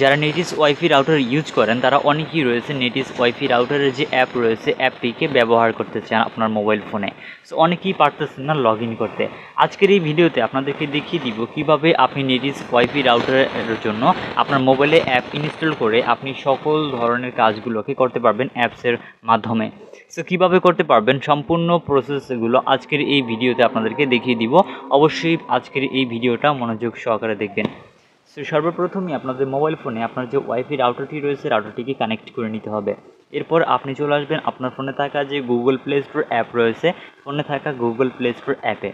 যারা Netis ওয়াইফি router use করেন, তারা অনেকেই রয়েছে নেটিস ওয়াইফি রাউটারের যে অ্যাপ রয়েছে, অ্যাপটিকে ব্যবহার করতে চান আপনার মোবাইল ফোনে। সো অনেকেই পারতেছেন না লগ করতে। আজকের এই ভিডিওতে আপনাদেরকে দেখিয়ে দিব কীভাবে আপনি নেটিস ওয়াইফাই রাউটারের জন্য আপনার মোবাইলে অ্যাপ ইনস্টল করে আপনি সকল ধরনের কাজগুলোকে করতে পারবেন অ্যাপসের মাধ্যমে। সো কীভাবে করতে পারবেন সম্পূর্ণ প্রসেসগুলো আজকের এই ভিডিওতে আপনাদেরকে দেখিয়ে দিব। অবশ্যই আজকের এই ভিডিওটা মনোযোগ সহকারে দেখবেন। সো সর্বপ্রথমই আপনাদের মোবাইল ফোনে আপনার যে ওয়াইফাই রাউটারটি রয়েছে রাউটারটিকে কানেক্ট করে নিতে হবে। এরপর আপনি চলে আসবেন আপনার ফোনে থাকা যে গুগল প্লে স্টোর অ্যাপ রয়েছে ফোনে থাকা গুগল প্লে স্টোর অ্যাপে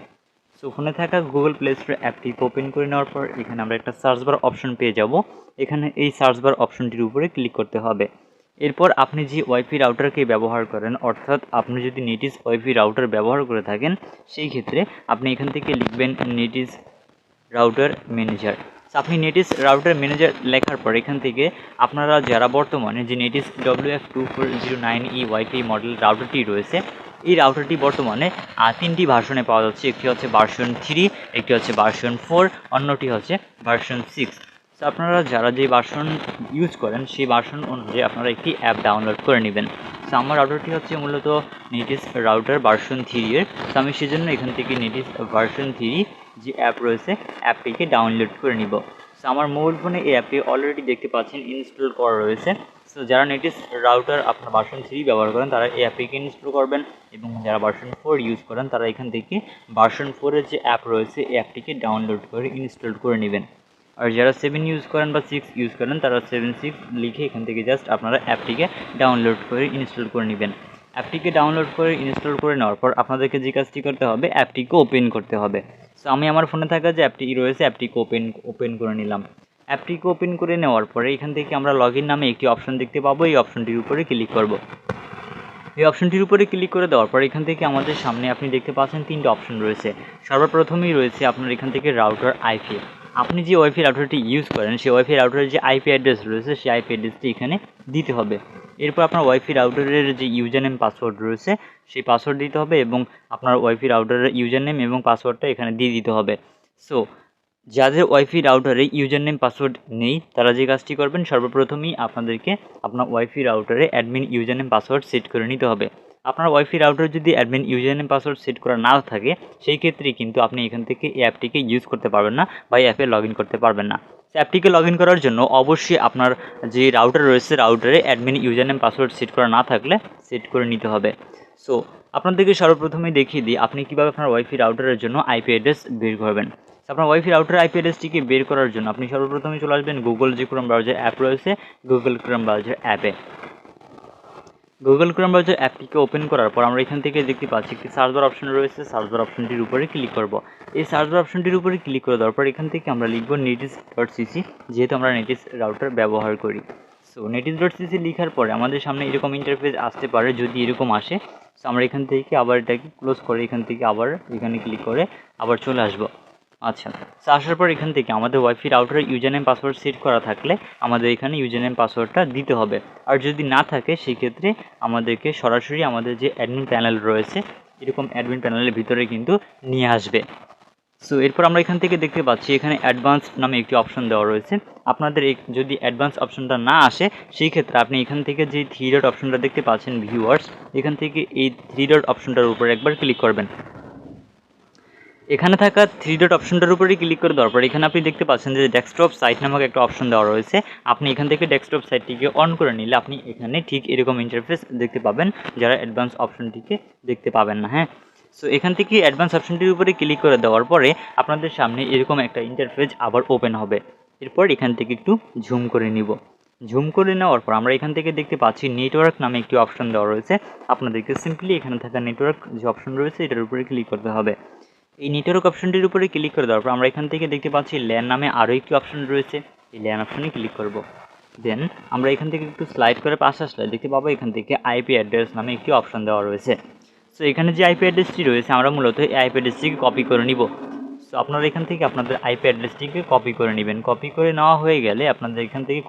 সো ফোনে থাকা গুগল প্লে স্টোর অ্যাপটি ওপেন করে নেওয়ার পর এখানে আমরা একটা সার্চ বার অপশন পেয়ে যাব। এখানে এই সার্চ বার অপশনটির উপরে ক্লিক করতে হবে। এরপর আপনি যে ওয়াইফাই রাউটারকে ব্যবহার করেন, অর্থাৎ আপনি যদি নেটিস ওয়াইফাই রাউটার ব্যবহার করে থাকেন, সেই ক্ষেত্রে আপনি এখান থেকে লিখবেন নেটিস রাউটার ম্যানেজার আপনি নেটিস রাউটার ম্যানেজার লেখার পর এখান থেকে আপনারা যারা বর্তমানে যে Netis W F two four zero nine E WiFi model রাউটারটি রয়েছে, এই রাউটারটি বর্তমানে তিনটি ভার্সনে পাওয়া যাচ্ছে। একটি হচ্ছে ভার্সন থ্রি একটি হচ্ছে ভার্সন ফোর অন্যটি হচ্ছে ভার্সন সিক্স তো আপনারা যারা যে ভার্সন ইউজ করেন, সেই ভার্সন অনুযায়ী আপনারা একটি অ্যাপ ডাউনলোড করে নেবেন। তো আমার রাউটারটি হচ্ছে মূলত নেটিস রাউটার ভার্সন থ্রি এর তো আমি সেজন্য এখান থেকে নেটিস ভার্সন থ্রি যে অ্যাপ রয়েছে অ্যাপটিকে ডাউনলোড করে নিব। সো আমার মোবাইল ফোনে এই অ্যাপটি অলরেডি দেখতে পাচ্ছেন ইনস্টল করা রয়েছে। সো যারা নেটিস রাউটার আপনার ভার্সন থ্রি ব্যবহার করেন, তারা এই অ্যাপটিকে ইনস্টল করবেন এবং যারা ভার্সন ফোর ইউজ করেন, তারা এখান থেকে ভার্সন ফোরের যে অ্যাপ রয়েছে, এই অ্যাপটিকে ডাউনলোড করে ইনস্টল করে নেবেন। আর যারা সেভেন ইউজ করেন বা সিক্স ইউজ করেন, তারা সেভেন সিক্স লিখে এখান থেকে জাস্ট আপনারা অ্যাপটিকে ডাউনলোড করে ইনস্টল করে নেবেন। অ্যাপটিকে ডাউনলোড করে ইনস্টল করে নেওয়ার পর আপনাদেরকে যে কাজটি করতে হবে অ্যাপটিকে ওপেন করতে হবে। সো আমি আমার ফোনে থাকা যে অ্যাপটি রয়েছে অ্যাপটিকে ওপেন ওপেন করে নিলাম। অ্যাপটিকে ওপেন করে নেওয়ার পরে এখান থেকে আমরা লগ নামে একটি অপশন দেখতে পাবো। এই অপশনটির উপরে ক্লিক করব। এই অপশনটির উপরে ক্লিক করে দেওয়ার পর এখান থেকে আমাদের সামনে আপনি দেখতে পাচ্ছেন তিনটে অপশন রয়েছে। সর্বপ্রথমেই রয়েছে আপনার এখান থেকে রাউটার আইপি আপনি যে ওয়াইফাই রাউটারটি ইউজ করেন, সেই ওয়াইফাই রাউটারের যে আইপি অ্যাড্রেস রয়েছে, সেই আইপি অ্যাড্রেসটি এখানে দিতে হবে। এরপর আপনার ওয়াইফাই রাউটারের যে ইউজার নেম পাসওয়ার্ড রয়েছে, সেই পাসওয়ার্ড দিতে হবে এবং আপনার ওয়াইফাই রাউটারের ইউজার নেম এবং পাসওয়ার্ডটা এখানে দিয়ে দিতে হবে। সো যাদের ওয়াইফাই রাউটারে ইউজার নেম পাসওয়ার্ড নেই, তারা যে কাজটি করবেন, সর্বপ্রথমেই আপনাদেরকে আপনার WiFi রাউটারে admin user name password set করে নিতে হবে। আপনার ওয়াইফাই রাউটারে যদি admin user name password set করা না থাকে, সেই ক্ষেত্রে কিন্তু আপনি এখান থেকে এই অ্যাপটিকে ইউজ করতে পারবেন না বা এই অ্যাপে লগ করতে পারবেন না। অ্যাপটিকে লগ ইন করার জন্য অবশ্যই আপনার যে রাউটার রয়েছে রাউটারে admin user name password set করা না থাকলে সেট করে নিতে হবে। সো আপনাদেরকে সর্বপ্রথমেই দেখিয়ে দিই, আপনি কীভাবে আপনার ওয়াইফি রাউটারের জন্য আইপি অ্যাড্রেস বের করবেন। আপনার ওয়াইফি রাউটার আইপি অ্যাড্রেসটিকে বের করার জন্য আপনি সর্বপ্রথমে চলে আসবেন গুগল যে ক্রম ব্রাউজার অ্যাপ রয়েছে গুগল ক্রম ব্রাউজার অ্যাপে গুগল ক্রোম ব্রাউজার অ্যাপটিকে ওপেন করার পর আমরা এখান থেকে দেখতে পাচ্ছি একটি সার্চ বার অপশন রয়েছে। সার্চ বার অপশনটির উপরে ক্লিক করব। এই সার্চ বার অপশনটির উপরে ক্লিক করে দেওয়ার পর এখান থেকে আমরা লিখব নেটিস ডট সিসি যেহেতু আমরা নেটিস রাউটার ব্যবহার করি। সো নেটিস ডট সিসি লেখার পরে আমাদের সামনে এরকম ইন্টারফেস আসতে পারে যদি এরকম আসে। সো আমরা এখান থেকে আবার এটাকে ক্লোজ করে এখান থেকে আবার এখানে ক্লিক করে আবার চলে আসব। আচ্ছা তো আসার পর এখান থেকে আমাদের ওয়াইফাই রাউটারের ইউজার নেম পাসওয়ার্ড সেট করা থাকলে আমাদের এখানে ইউজার নেম পাসওয়ার্ডটা দিতে হবে। আর যদি না থাকে, সেক্ষেত্রে আমাদেরকে সরাসরি আমাদের যে অ্যাডমিন প্যানেল রয়েছে, এরকম অ্যাডমিন প্যানেলের ভিতরে কিন্তু নিয়ে আসবে। সো এরপর আমরা এখান থেকে দেখতে পাচ্ছি, এখানে অ্যাডভান্স নামে একটি অপশন দেওয়া রয়েছে। আপনাদের যদি অ্যাডভান্স অপশনটা না আসে, সেই ক্ষেত্রে আপনি এখান থেকে যে থ্রি ডট অপশনটা দেখতে পাচ্ছেন ভিউয়ার্স এখান থেকে এই থ্রি ডট অপশনটার উপর একবার ক্লিক করবেন। এখানে থাকা থ্রি ডট অপশনটার উপরে ক্লিক করে দেওয়ার পর এখানে আপনি দেখতে পাচ্ছেন যে ডেস্কটপ সাইট নামক একটা অপশন দেওয়া রয়েছে। আপনি এখান থেকে ডেস্কটপ সাইটটিকে অন করে নিলে আপনি এখানে ঠিক এরকম ইন্টারফেস দেখতে পাবেন, যারা অ্যাডভান্স অপশনটিকে দেখতে পাবেন না হ্যাঁ? সো এখান থেকে অ্যাডভান্স অপশনটির উপরে ক্লিক করে দেওয়ার পরে আপনাদের সামনে এরকম একটা ইন্টারফেস আবার ওপেন হবে। এরপর এখান থেকে একটু ঝুম করে নিব। ঝুম করে নেওয়ার পর আমরা এখান থেকে দেখতে পাচ্ছি নেটওয়ার্ক নামে একটি অপশন দেওয়া রয়েছে। আপনাদেরকে সিম্পলি এখানে থাকা নেটওয়ার্ক যে অপশন রয়েছে, এটার উপরে ক্লিক করতে হবে। এই নেটওয়ার্ক অপশনটির উপরে ক্লিক করে দেওয়ার পর আমরা এখান থেকে দেখতে পাচ্ছি ল্যান নামে আরও একটি অপশন রয়েছে। এই ল্যান অপশনে ক্লিক করব। দেন আমরা এখান থেকে একটু স্লাইড করে পাশে আসলে দেখতে পাবো এখান থেকে আইপি অ্যাড্রেস নামে একটি অপশন দেওয়া রয়েছে। সো এখানে যে আইপি অ্যাড্রেসটি রয়েছে, আমরা মূলত এই আইপি অ্যাড্রেসটিকে কপি করে নিব। সো আপনারা এখান থেকে আপনাদের আইপি অ্যাড্রেসটিকে কপি করে নেবেন। কপি করে নেওয়া হয়ে গেলে আপনাদের এখান থেকে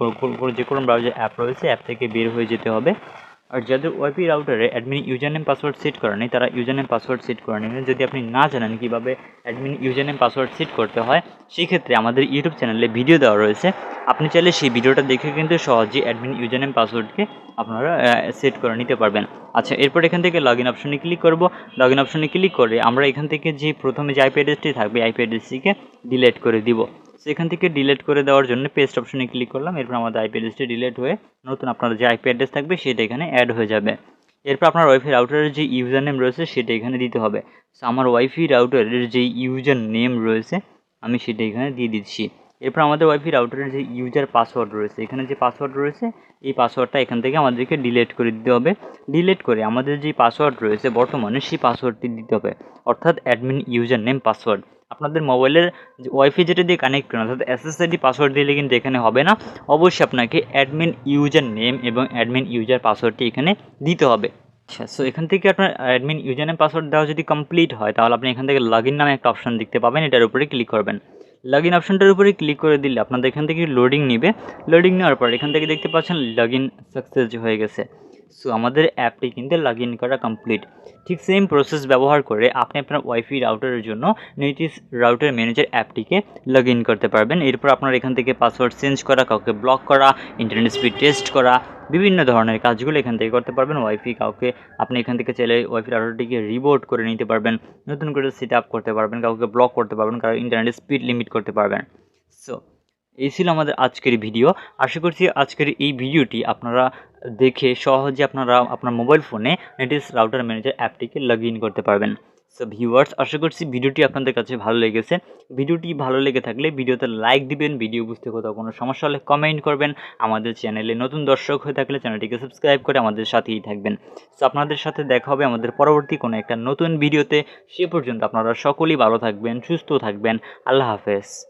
যে কোনো ব্রাউজার অ্যাপ রয়েছে অ্যাপ থেকে বের হয়ে যেতে হবে। আর যাদের YP রাউটারে admin user name password set করা নেই, তারা ইউজার নেম পাসওয়ার্ড সেট করে নেবেন যদি আপনি না জানেন কীভাবে admin user name password set করতে হয় সেই ক্ষেত্রে আমাদের ইউটিউব চ্যানেলে ভিডিও দেওয়া রয়েছে। আপনি চাইলে সেই ভিডিওটা দেখে কিন্তু সহজেই অ্যাডমিন ইউজার নেম পাসওয়ার্ডকে আপনারা সেট করে নিতে পারবেন। আচ্ছা এরপর এখান থেকে লগ ইন অপশনে ক্লিক করব। লগ ইন অপশনে ক্লিক করে আমরা এখান থেকে যে প্রথমে যে আইপি অ্যাড্রেসটি থাকবে আইপি অ্যাড্রেসটিকে ডিলিট করে দিব। সেখান থেকে ডিলিট করে দেওয়ার জন্য পেস্ট অপশনে ক্লিক করলাম। এরপর আমাদের আইপি অ্যাড্রেসটি ডিলিট হয়ে নতুন আপনার যে আইপি অ্যাড্রেস থাকবে সেটা এখানে অ্যাড হয়ে যাবে। এরপর আপনার ওয়াইফাই রাউটারের যে ইউজার নেম রয়েছে সেটা এখানে দিতে হবে। আমার ওয়াইফাই রাউটারের যে ইউজার নেম রয়েছে, আমি সেটা এখানে দিয়ে দিচ্ছি। এরপর আমাদের ওয়াইফাই রাউটারের যে ইউজার পাসওয়ার্ড রয়েছে, এখানে যে পাসওয়ার্ড রয়েছে, এই পাসওয়ার্ডটা এখান থেকে আমাদেরকে ডিলিট করে দিতে হবে। ডিলিট করে আমাদের যে পাসওয়ার্ড রয়েছে বর্তমানে, সেই পাসওয়ার্ডটি দিতে হবে। অর্থাৎ অ্যাডমিন ইউজার নেম পাসওয়ার্ড আপনাদের মোবাইলের ওয়াইফাই যেটা দিয়ে কানেক্ট করেন, অর্থাৎ এসএসআইডি পাসওয়ার্ড দিলে কিন্তু এখানে হবে না। অবশ্যই আপনাকে অ্যাডমিন ইউজার নেম এবং অ্যাডমিন ইউজার পাসওয়ার্ডটি এখানে দিতে হবে। আচ্ছা সো এখান থেকে আপনার অ্যাডমিন ইউজার নেম পাসওয়ার্ড দেওয়া যদি কমপ্লিট হয়, তাহলে আপনি এখান থেকে লগ ইন নামে একটা অপশন দেখতে পাবেন, এটার উপরে ক্লিক করবেন। লগ ইন অপশনটার উপরে ক্লিক করে দিলে আপনাদের এখান থেকে লোডিং নেবে। লোডিং নেওয়ার পর এখান থেকে দেখতে পাচ্ছেন লগ ইন সাকসেস হয়ে গেছে। সো আমাদের অ্যাপটি কিন্তু লগ ইন করা কমপ্লিট ঠিক সেম প্রসেস ব্যবহার করে আপনি আপনার ওয়াইফাই রাউটারের জন্য নেটিস রাউটার ম্যানেজার অ্যাপটিকে লগ ইন করতে পারবেন। এরপর আপনার এখান থেকে পাসওয়ার্ড চেঞ্জ করা, কাউকে ব্লক করা ইন্টারনেট স্পিড টেস্ট করা, বিভিন্ন ধরনের কাজগুলো এখান থেকে করতে পারবেন। ওয়াইফাই কাউকে, আপনি এখান থেকে চাইলে ওয়াইফাই রাউটারটিকে রিবোর্ড করে নিতে পারবেন। নতুন করে সেট আপ করতে পারবেন, কাউকে ব্লক করতে পারবেন কারও ইন্টারনেট স্পিড লিমিট করতে পারবেন। সো এই ছিল আমাদের আজকের ভিডিও আশা করছি আজকের এই ভিডিওটি আপনারা দেখে সহজে আপনারা আপনার মোবাইল ফোনে নেটিস রাউটার ম্যানেজার অ্যাপটিকে লগ ইন করতে পারবেন। সো ভিউয়ার্স আশা করছি ভিডিওটি আপনাদের কাছে ভালো লেগেছে। ভিডিওটি ভালো লেগে থাকলে ভিডিওতে লাইক দিবেন ভিডিও বুঝতে কোথাও কোনো সমস্যা হলে কমেন্ট করবেন। আমাদের চ্যানেলে নতুন দর্শক হয়ে থাকলে চ্যানেলটিকে সাবস্ক্রাইব করে আমাদের সাথেই থাকবেন। সো আপনাদের সাথে দেখা হবে আমাদের পরবর্তী কোনো একটা নতুন ভিডিওতে। সে পর্যন্ত আপনারা সকলেই ভালো থাকবেন, সুস্থ থাকবেন। আল্লাহ হাফেজ।